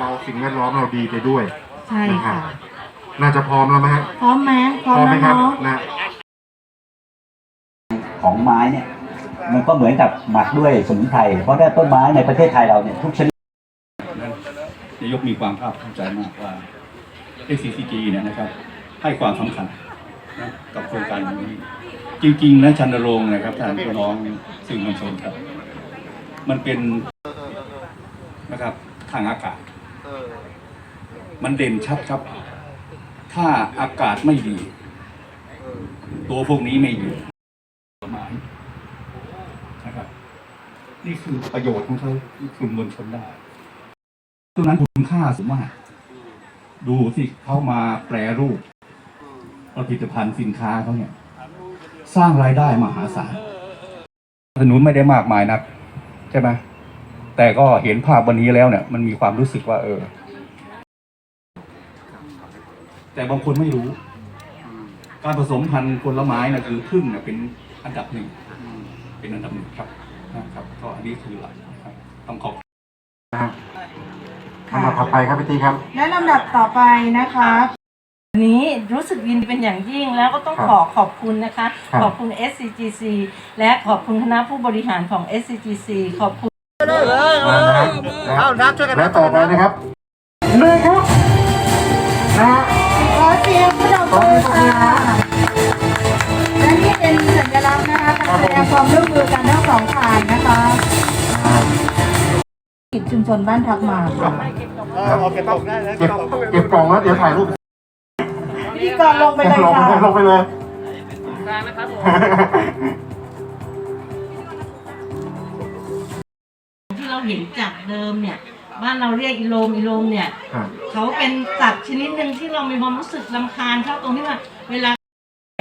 เราสิ่งแวดล้อมเราดีไปด้วยใช่ค่ะ น่าจะพร้อมแล้วไหมฮะพร้อมไหมพร้อมไหมแล้วครัเนาะนะของไม้เนี่ยมันก็เหมือนกับหมักด้วยสมุนไพรเพราะได้ต้นไม้ในประเทศไทยเราเนี่ยทุกชนิด นายกมีความภาคภูมิใจมากว่า SCCG เนี่ยนะครับ ให้ความสำคัญนะกับโครงการนี้ จริงๆนะชันโรงค์นะครับท่านพี่น้องสื่อมวลชนครับ มันเป็นนะครับทางอากาศ มันเด่นชัดครับ ถ้าอากาศไม่ดี ตัวพวกนี้ไม่อยู่ประมาณนะครับ นี่คือประโยชน์ของเขาที่คุณมวลชนได้ตรงนั้นคุณค่าสูงมาก ดูสิเขามาแปรรูปผลิตภัณฑ์สินค้าเขาเนี่ย สร้างรายได้มหาศาลถนนไม่ได้มากมายนัก ใช่ไหม แต่ก็เห็นภาพวันนี้แล้วเนี่ย มันมีความรู้สึกว่า เออ แต่บางคนไม่รู้ การผสมพันธุ์ผลไม้นะคือพึ่งเนี่ยเป็นอันดับหนึ่งเป็นอันดับหนึ่งครับนะครับ ก็อันนี้คือหลักนะครับต้องขอบนะฮะลำดับถัดไปครับพี่ตีครับ และลำดับต่อไปนะคะวันนี้รู้สึกยินดีเป็นอย่างยิ่งแล้วก็ต้องครับขอขอบคุณนะคะครับขอบคุณ SCGC และขอบคุณคณะผู้บริหารของ SCGC ขอบคุณ มานะฮะนะและต่อไปนะครับหนึ่งครับนะฮะขอเสียงปรบมือค่ะและนี่เป็นสัญลักษณ์นะคะการแสดงความร่วมมือกันทั้งสองฝ่ายนะคะกิจชุมชนบ้านทับมาค่ะเก็บเก็บกล่องแล้วเดี๋ยวถ่ายรูปพิธีกรลงไปเลยลงค่ะ ลงไปเลยที่เรา เห็นจากเดิมเนี่ยบ้านเราเรียกอีโลมอีโลมเนี่ยครับเขาเป็นสัตว์ชนิดหนึ่งที่เรามีความรู้สึกลำคาญเขาตรงที่ว่า เวลา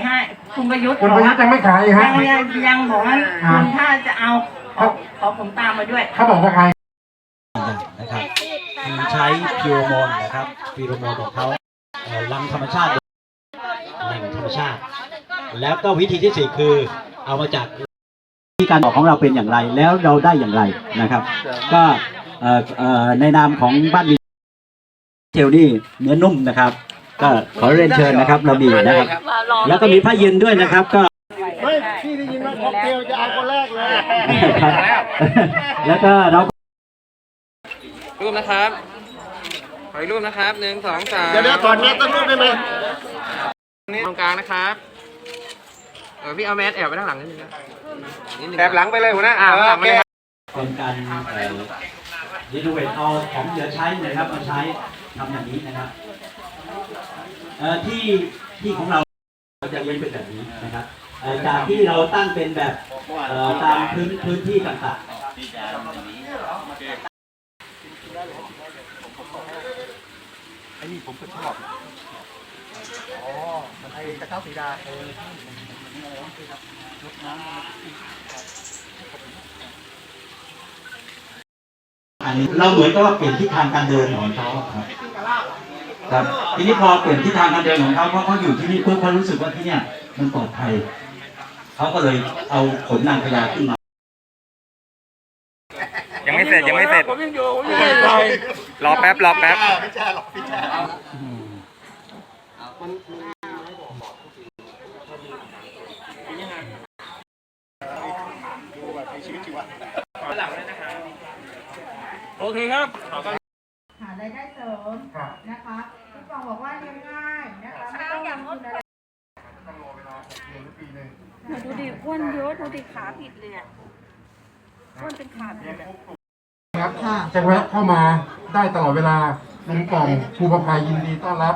ให้คุณประยุทธ์คุณบปอกระยุทว่าธ์ยังไม่ขายอีกฮะ ยังยังยังบอกว่าครับคุณถ้าจะเอาขอขอผมตามมาด้วย เขาบอกว่าใคร นะครับคือใช้พิโรโมนนะครับพิโรโมนของเขาเอ่อรังธรรมชาติแหล่งธรรมชาติ แล้วก็วิธีที่สี่คือเอามาจาก วิธีการออกของเราเป็นอย่างไร แล้วเราได้อย่างไรนะครับ ก็เอ่อเอ่อในนามของบ้านมีเทลนี่เนื้อนุ่มนะครับ ก็ขอเรียนเชิญนะครับเรามีนะครับ แล้วก็มีผ้าเย็นด้วยนะครับก็ไม่พี่ได้ยินว่าค็อกเทลจะเอาคนแรกเลยแล้วก็เรารูปนะครับขออีกรูปนะครับหนึ่งสองสามเดี๋ยวเดี๋ยวถอดแมสตั้งรูปได้ไหมนี่ตรงกลางนะครับ เออพี่เอาแมสแอบไปด้านหลังนิดนึงนะนิดนึงแอบหลังไปเลยหัวหน้าอ่าข้างหลังไปเลยครับเป็นการรีโนเวทเอาของเหลือใช้นะครับมาใช้ทำอย่างนี้นะครับเอ่อที่ที่ของเราเราจะเลี้ยงเป็นแบบนี้นะครับเอ่อจากที่เราตั้งเป็นแบบเอ่อตามพื้นพื้นที่ต่างๆอัน นี้เราเหมือนกับว่าเปลี่ยนทิศทางการเดินของเขาอะครับครับทีนี้พอเปลี่ยนทิศทางการเดินของเขาเพราะเขาอยู่ที่นี่เพื่อเขารู้สึกว่าที่เนี่ยมันปลอดภัยเขาก็เลยเอาขนนางพญาขึ้นมายังไม่เสร็จยังไม่เสร็จผมยังอยู่ผมยังไม่ไปรอแป๊บรอแป๊บไม่ใช่หรอกพี่แช่โอเคครับหารายได้เสริมนะคะพี่ปองบอกว่าเลี้ยงง่ายนะคะไม่ต้องลงทุนอะไรดูดิอ้วนเยอะดูดิขาผิดเลยอะอ้วนเป็นขาผิดอะครับจะแวะเข้ามาได้ตลอดเวลาลุงป่องภูประภัยยินดีต้อนรับ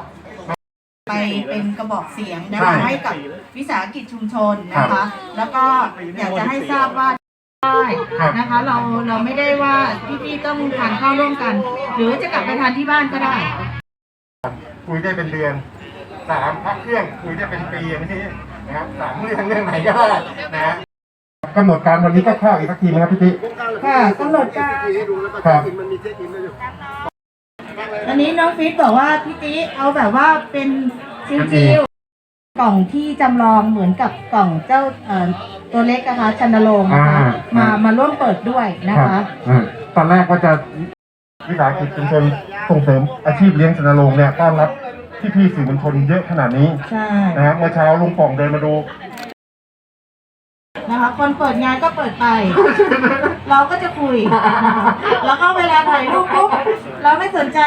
ไปเป็นกระบอกเสียงนะใช่คะให้กับวิสาหกิจชุมชนนะคะ แล้วก็อยากจะให้ทราบว่า ได้ครับนะคะเราเราไม่ได้ว่าพี่ๆต้องทานข้าวร่วมกัน หรือจะกลับไปทานที่บ้านก็ได้ คุยได้เป็นเดือนสามพักเครื่องคุยได้เป็นปีอย่างนี้นะครับสามเรื่องเรื่องไหนก็ได้นะฮะกำหนดการวันนี้ก็เข้าอีกสักทีไหมครับพี่ติค่ะกำหนดการให้ดูแล้วก็ครับกินมันมีเช็คอินด้วยอยู่อันนี้น้องฟิตบอกว่าพี่ติเอาแบบว่าเป็นจิวๆ กล่องที่จำลองเหมือนกับกล่องเจ้าเอ่อตัวเล็กนะคะชันนโรงนะคะอ่ามามาร่วมเปิดด้วยนะครัคะ บอ่าตอนแรกก็จะวิสาหกิจชุมชนส่งเสริมอาชีพเลี้ยงชนโรงเนี่ยต้อนรับพี่ๆสื่อมวลชนเยอะขนาดนี้ใช่นะฮะเมื่อเช้าลุงป่องเดินมาดู นะคะ คนเปิดงานก็เปิดไป เราก็จะคุยนะคะแล้วก็เวลาถ่ายรูปปุ๊บเราไม่สนใจ